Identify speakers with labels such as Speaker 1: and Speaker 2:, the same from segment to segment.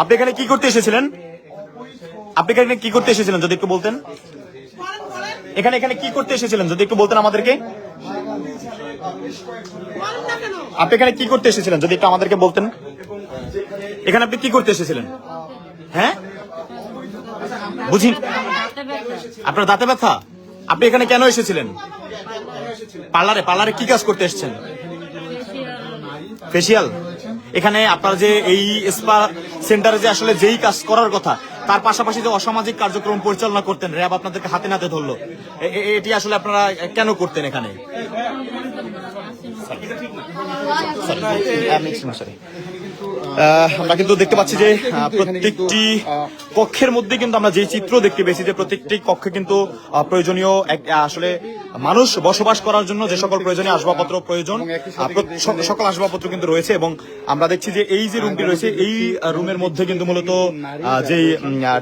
Speaker 1: আপনি এখানে কি করতে এসেছিলেন? আপনি এখানে কি করতে এসেছিলেন, যদি একটু বলতেন? এখানে এখানে কি করতে এসেছিলেন, যদি একটু বলতেন আমাদেরকে? আপনি এখানে কি করতে এসেছিলেন, যদি একটু আমাদেরকে বলতেন? এখানে আপনি কি করতে এসেছিলেন? হ্যাঁ? বুঝি আপনার দাঁতে ব্যথা? আপনি এখানে কেন এসেছিলেন? পার্লারে পার্লারে কি কাজ করতে এসেছেন? ফেসিয়াল এখানে আপনার যে এই স্পা সেন্টারে যে আসলে যেই কাজ করার কথা তার পাশাপাশি যে অসামাজিক কার্যক্রম পরিচালনা করতেন র্যাব আপনাদেরকে হাতে নাতে ধরলো এটি আসলে আপনারা কেন করতেন এখানে? আহ, আমরা কিন্তু দেখতে পাচ্ছি যে প্রত্যেকটি কক্ষের মধ্যে কিন্তু আমরা যে চিত্র দেখতে পেয়েছি যে প্রত্যেকটি কক্ষে কিন্তু প্রয়োজনীয় এক- আসলে মানুষ বসবাস করার জন্য যে সকল প্রয়োজনীয় আসবাবপত্র প্রয়োজন সকল আসবাবপত্র কিন্তু রয়েছে এবং আমরা দেখছি যে এই যে রুমটি রয়েছে, এই রুমের মধ্যে কিন্তু মূলত যে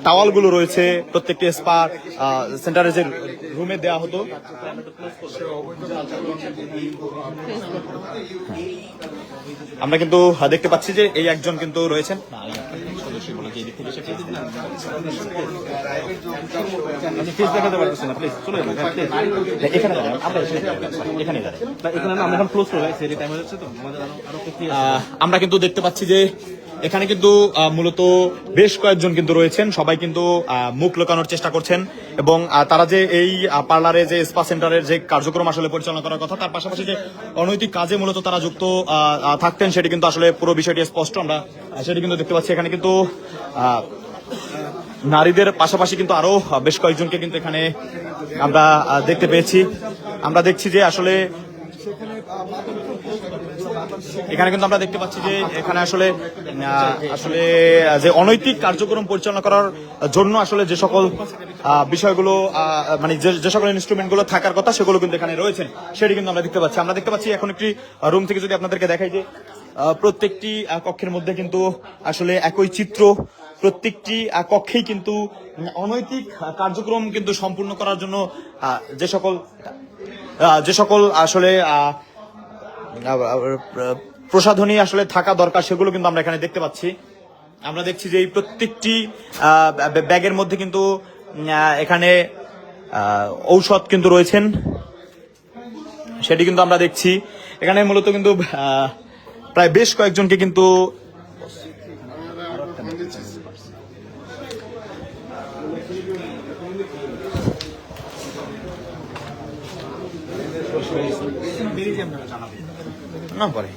Speaker 1: টাওয়ালগুলো রয়েছে, প্রত্যেকটি স্পা সেন্টারে যে রুমে দেওয়া হতো। আমরা কিন্তু দেখতে পাচ্ছি যে এই একজন কিন্তু রয়েছেন। আমরা কিন্তু দেখতে পাচ্ছি যে এখানে কিন্তু মূলত বেশ কয়েকজন কিন্তু রয়েছেন। সবাই কিন্তু মুখ লুকানোর চেষ্টা করছেন এবং তারা যে এই পার্লারে যে স্পা সেন্টারের যে কার্যক্রম আসলে পরিচালনা করার কথা, তার পাশাপাশি যে অনৈতিক কাজে মূলত তারা যুক্ত থাকতেন, সেটি কিন্তু আসলে পুরো বিষয়টি স্পষ্ট। আমরা সেটি কিন্তু দেখতে পাচ্ছি এখানে কিন্তু নারীদের পাশাপাশি কিন্তু আরও বেশ কয়েকজনকে কিন্তু এখানে আমরা দেখতে পেয়েছি। আমরা দেখছি যে আসলে এখানে কিন্তু আমরা দেখতে পাচ্ছি যে এখানে আসলে আসলে যে অনৈতিক কার্যক্রম পরিচালনা করার জন্য আসলে যে সকল বিষয়গুলো মানে যে সকল ইনস্ট্রুমেন্টগুলো থাকার কথা সেগুলো কিন্তু এখানে রয়েছে। সেটি কিন্তু আমরা দেখতে পাচ্ছি। আমরা দেখতে পাচ্ছি এখন একটি রুম থেকে যদি আপনাদেরকে দেখাই যে প্রত্যেকটি কক্ষের মধ্যে কিন্তু আসলে একই চিত্র, প্রত্যেকটি কক্ষেই কিন্তু অনৈতিক কার্যক্রম কিন্তু সম্পূর্ণ করার জন্য যে সকল যে সকল আসলে প্রসাধনী আসলে থাকা দরকার, সেগুলো কিন্তু আমরা এখানে দেখতে পাচ্ছি। আমরা দেখছি যে এই প্রত্যেকটি ব্যাগের মধ্যে কিন্তু এখানে ঔষধ কিন্তু রয়েছেন। সেটি কিন্তু আমরা দেখছি। এখানে মূলত কিন্তু প্রায় বেশ কয়েকজনকে কিন্তু না পরে।